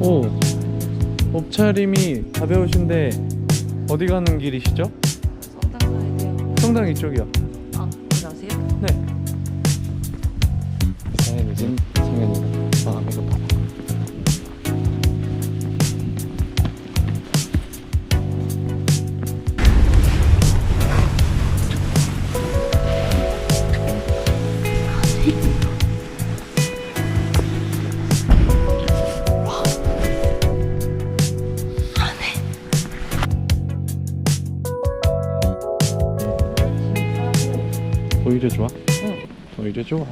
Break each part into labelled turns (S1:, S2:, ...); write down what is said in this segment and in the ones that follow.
S1: 오 옷차림이 가벼우신데 어디 가는 길이시죠?
S2: 성당 가야 돼요.
S1: 성당 이쪽이요.
S2: 아, 어디 아세요?
S1: 네. 사연 늦은 성현이가 마 오히려 좋아.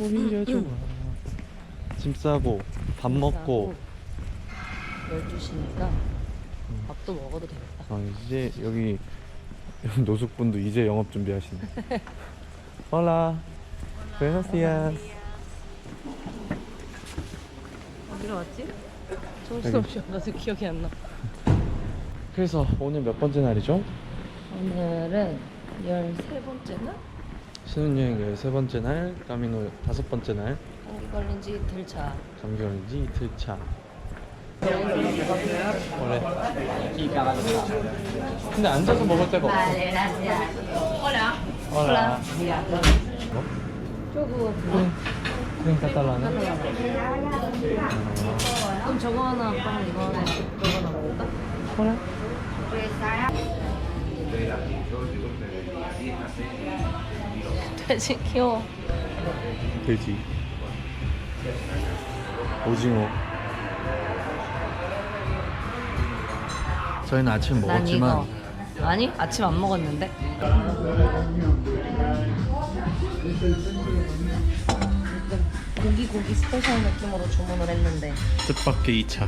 S1: 오히려 좋아. 짐 싸고 밥 먹고
S2: 12시니까 밥도 먹어도 되겠다.
S1: 아, 이제 여기 노숙분도 이제 영업 준비하시네. Hola. Buenos días.
S2: 어디로 왔지?
S1: 여기.
S2: 정신없이 와서 기억이 안 나.
S1: 그래서 오늘 몇 번째 날이죠?
S2: 오늘은 13번째나?
S1: 신혼여행 13번째 날, 까미노 다섯 번째 날,
S2: 감기 걸린 지 이틀 차.
S1: 감기 걸린 지 이틀 차. 원래 근데 앉아서 먹을 데가 없어. Hola. 뭐?
S2: 저거
S1: 그냥 까달라네.
S2: 그럼 저거 하나, 이거 하나, 이거 하나 먹을까?
S1: 그래.
S2: 돼지 귀여워.
S1: 돼지. 오징어. 저희는 아침
S2: 난
S1: 먹었지만
S2: 이거. 아니, 아침 안 먹었는데. 고기 고기 스페셜 느낌으로 주문을 했는데
S1: 뜻밖의 2차.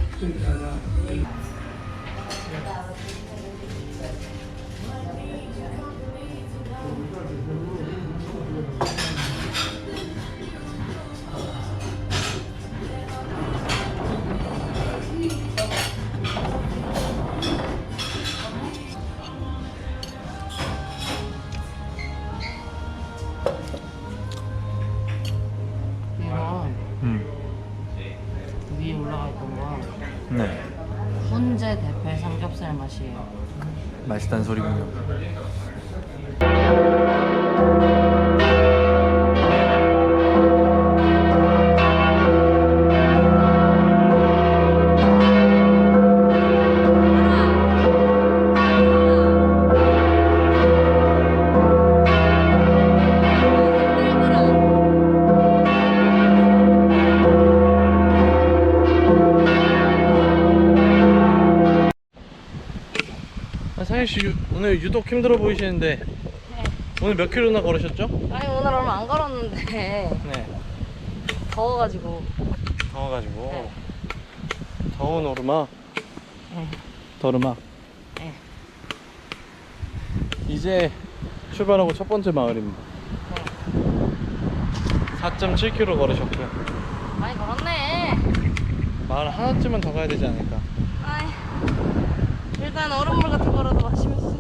S2: 맛이에요.
S1: 맛있다는 소리군요. 아, 상현 씨 유- 오늘 유독 힘들어 보이시는데 오늘 몇 킬로나 걸으셨죠?
S2: 아니 오늘 얼마 안 걸었는데
S1: 네.
S2: 더워가지고
S1: 더워가지고
S2: 네.
S1: 더운 오르막
S2: 네.
S1: 더르막
S2: 네.
S1: 이제 출발하고 첫 번째 마을입니다 4.7km 걸으셨고요
S2: 많이 걸었네.
S1: 마을 하나쯤은 더 가야 되지 않을까
S2: 일단 얼음물 같은 거라도 마시면서.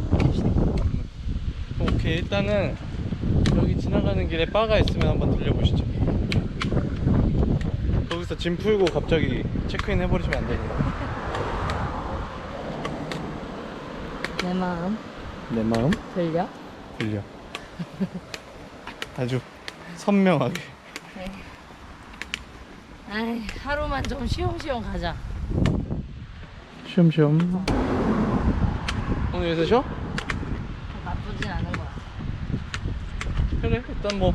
S1: 오케이 일단은 여기 지나가는 길에 바가 있으면 한번 들려보시죠. 거기서 짐 풀고 갑자기 체크인 해버리시면 안 됩니다
S2: 내 마음.
S1: 내 마음?
S2: 들려?
S1: 들려. 아주 선명하게.
S2: 아이 하루만 좀 쉬엄쉬엄 가자.
S1: 쉬엄쉬엄 여기서 쉬어?
S2: 나쁘진 않은 것 같아.
S1: 그래 일단 뭐,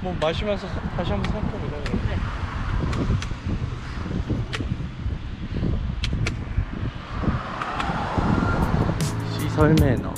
S1: 뭐 마시면서 사- 다시 한번 생각해보자 그래.
S2: 그래.
S1: 시설 매너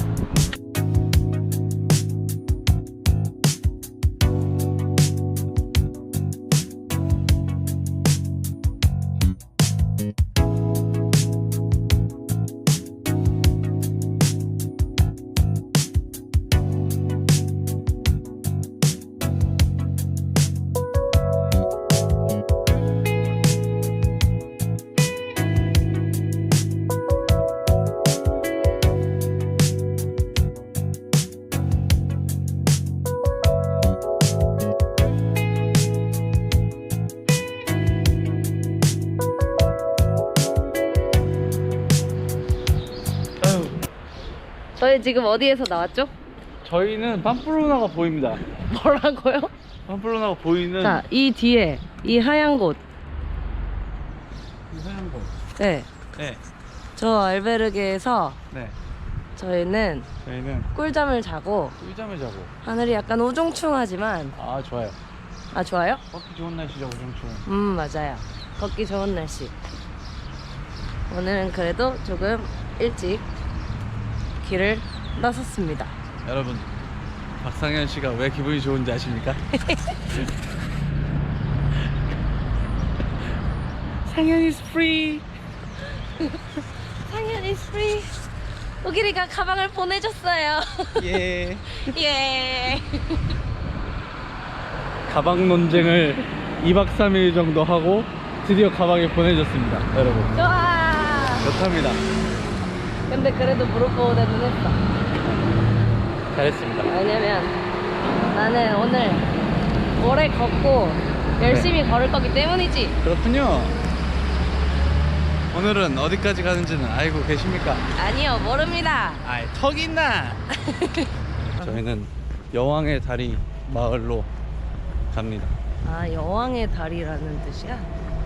S2: 저희 지금 어디에서 나왔죠?
S1: 저희는 팜플로나가 보입니다.
S2: 뭐라고요?
S1: 팜플로나가 보이는
S2: 자, 이 뒤에 이 하얀 곳.
S1: 이 하얀 곳.
S2: 네.
S1: 네,
S2: 저 알베르게에서
S1: 네.
S2: 저희는
S1: 저희는
S2: 꿀잠을 자고
S1: 꿀잠을 자고.
S2: 하늘이 약간 우중충하지만
S1: 아 좋아요.
S2: 아 좋아요?
S1: 걷기 좋은 날씨죠, 우중충.
S2: 음 맞아요. 걷기 좋은 날씨. 오늘은 그래도 조금 일찍 길을 나섰습니다.
S1: 여러분, 박상현 씨가 왜 기분이 좋은지 아십니까? 상현 is free.
S2: 상현 is free. 우기리가 가방을 보내줬어요.
S1: 예.
S2: 예.
S1: 가방 논쟁을 2박 3일 정도 하고 드디어 가방이 보내졌습니다, 여러분.
S2: 좋아.
S1: 좋답니다.
S2: 근데 그래도 무릎 보호대는 했어.
S1: 잘했습니다.
S2: 왜냐면 나는 오늘 오래 걷고 열심히 걸을 거기 때문이지.
S1: 그렇군요. 오늘은 어디까지 가는지는 알고 계십니까?
S2: 아니요, 모릅니다.
S1: 아이, 턱 있나? 저희는 여왕의 다리 마을로 갑니다.
S2: 아, 여왕의 다리라는 뜻이야?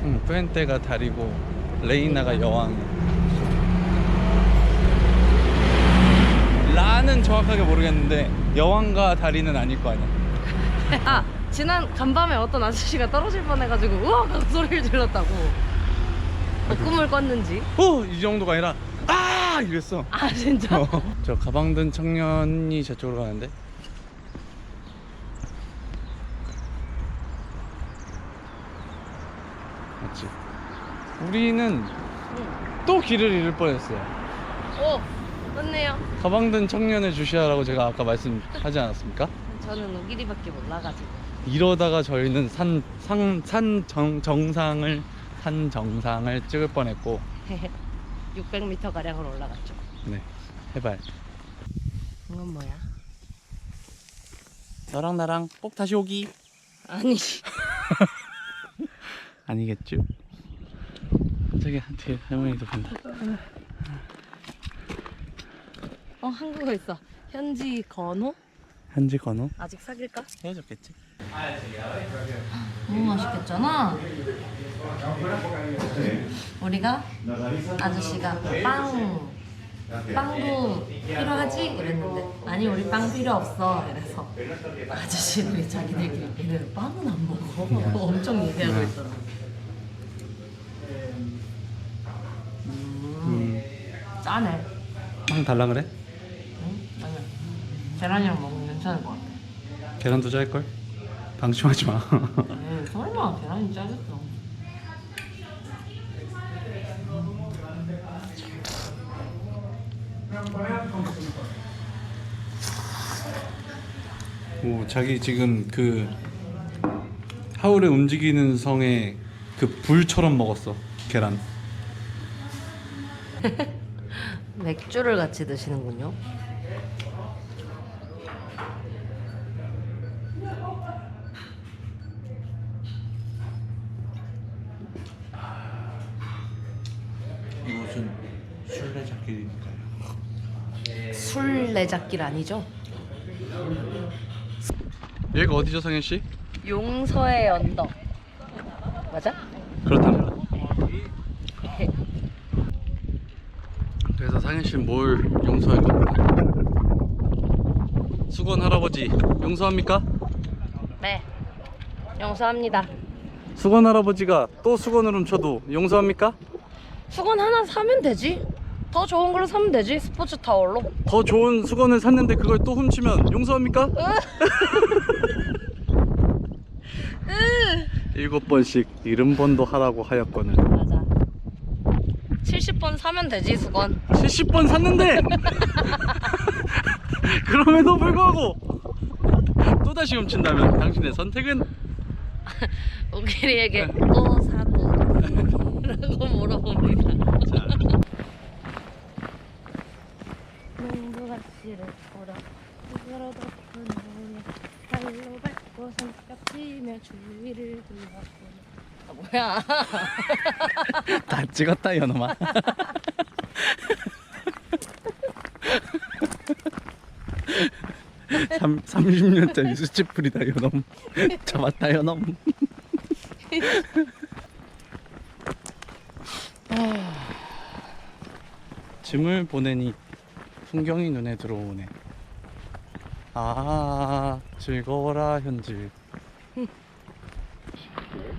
S1: 응, 푸엔테가 다리고 레이나가 여왕. 라는 정확하게 모르겠는데 여왕과 다리는 아닐 거 아니야.
S2: 아, 지난 간밤에 어떤 아저씨가 떨어질 뻔해가지고 우와 하고 소리를 질렀다고. 뭐 꿈을 꿨는지.
S1: 어, 이 정도가 아니라 아 이랬어.
S2: 아, 진짜?
S1: 어, 저 가방 든 청년이 저쪽으로 가는데. 맞지? 우리는
S2: 응.
S1: 또 길을 잃을 뻔했어요.
S2: 오, 맞네요.
S1: 가방 든 청년을 주시하라고 제가 아까 말씀하지 않았습니까?
S2: 저는 우기리밖에 몰라가지고.
S1: 이러다가 저희는 산, 상, 산 정, 정상을, 산 정상을 찍을 뻔했고,
S2: 600m 가량으로 올라갔죠.
S1: 네, 해발.
S2: 이건 뭐야?
S1: 너랑 나랑 꼭 다시 오기.
S2: 아니,
S1: 아니겠죠. 저기 뒤에 할머니도 본다.
S2: 어 한국어 있어. 현지 건호?
S1: 현지 건호?
S2: 아직 사귈까?
S1: 헤어졌겠지.
S2: 너무 맛있겠잖아. 우리가 아저씨가 빵 빵도 필요하지 이랬는데 아니 우리 빵 필요 없어 이래서 아저씨들이 자기들끼리 빵은 안 먹어 엄청 얘기하고 있더라고. 음, 짜네.
S1: 빵 달라 그래?
S2: 계란이랑 먹으면 괜찮을 것 같아.
S1: 계란도 짤 걸? 방심하지 마.
S2: 에이, 설마 계란이 짜겠어.
S1: 오, 자기 지금 그 하울의 움직이는 성에 그 불처럼 먹었어 계란.
S2: 맥주를 같이 드시는군요.
S1: 이곳은 술래잡기니까요.
S2: 술래잡길 아니죠?
S1: 여기가 어디죠, 상현 씨?
S2: 용서의 언덕. 맞아?
S1: 그렇답니다. 그래서 상현 씨는 뭘 용서할 겁니까? 수건 할아버지 용서합니까?
S2: 네. 용서합니다.
S1: 수건 할아버지가 또 수건을 훔쳐도 용서합니까?
S2: 수건 하나 사면 되지. 더 좋은 걸로 사면 되지. 스포츠 타월로.
S1: 더 좋은 수건을 샀는데 그걸 또 훔치면 용서합니까? 일곱 번씩 일흔 번도 하라고 하였거늘
S2: 맞아. 70번 사면 되지 수건.
S1: 70번 샀는데 그럼에도 불구하고 또다시 훔친다면 당신의 선택은
S2: 우기리에게 또 사고 라고 물어봅니다.
S1: 자,
S2: 씨를 보러 그거로 덮은 눈에 발로 밟고 손뼉 치며 주위를 둘러보네 아 뭐야.
S1: 다 찍었다 이놈아. 삼 30년짜리 수치풀이다 요놈. 잡았다 요놈. 아, 짐을 보내니 풍경이 눈에 들어오네. 아 즐거워라 현질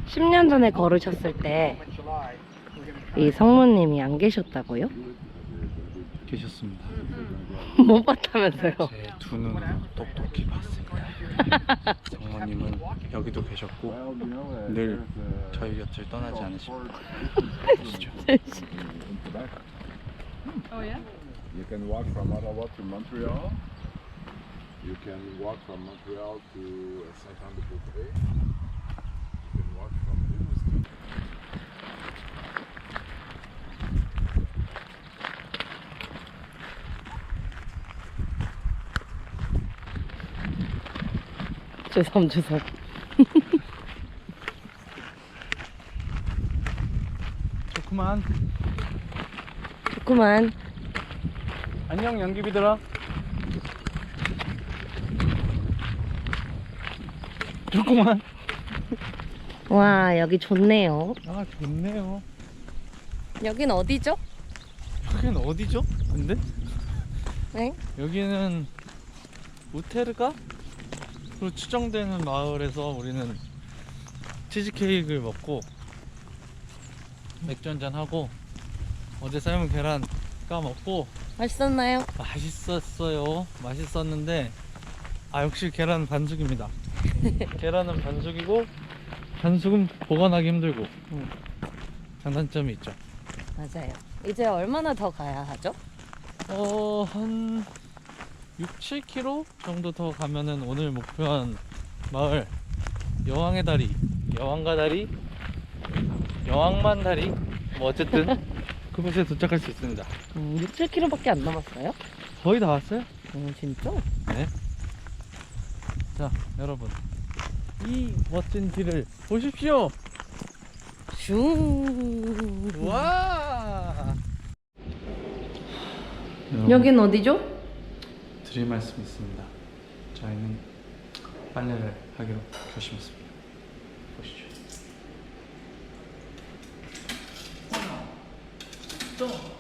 S2: 10년 전에 걸으셨을 때 이 성모님이 안 계셨다고요?
S1: 계셨습니다.
S2: 못 봤다면서요?
S1: 제 두 눈으로 똑똑히 봤습니다. 장모님은 여기도 계셨고 늘 저희 곁을 떠나지 않으십니다 보시죠
S3: You can walk from Ottawa to Montreal. You can walk from Montreal to Saint-Anne-de-Beaupré. You can walk from Rimouski.
S2: 주섬 주섬
S1: 좋구만
S2: 좋구만
S1: 안녕 양귀비들아 좋구만
S2: 와 여기 좋네요
S1: 아 좋네요
S2: 여긴 어디죠?
S1: 여긴 어디죠? 근데?
S2: 네?
S1: 여기는 우테르가? 로 추정되는 마을에서 우리는 치즈케이크를 먹고 맥주 한잔 하고 어제 삶은 계란 까먹고
S2: 맛있었나요?
S1: 맛있었어요 맛있었는데 아 역시 계란 반숙입니다 계란은 반숙이고 반숙은 보관하기 힘들고
S2: 음.
S1: 장단점이 있죠
S2: 맞아요 이제 얼마나 더 가야 하죠?
S1: 어, 한 6, 7km 정도 더 가면은 오늘 목표한 마을 여왕의 다리, 여왕가 다리, 여왕만 다리 뭐 어쨌든 그곳에 도착할 수 있습니다.
S2: 음, 6, 7km밖에 안 남았어요?
S1: 거의 다 왔어요?
S2: 음, 진짜?
S1: 네. 자, 여러분. 이 멋진 길을 보십시오.
S2: 슝
S1: 와!
S2: 여긴 어디죠?
S1: 드릴 말씀이 있습니다. 저희는 빨래를 하기로 결심했습니다. 보시죠. 고!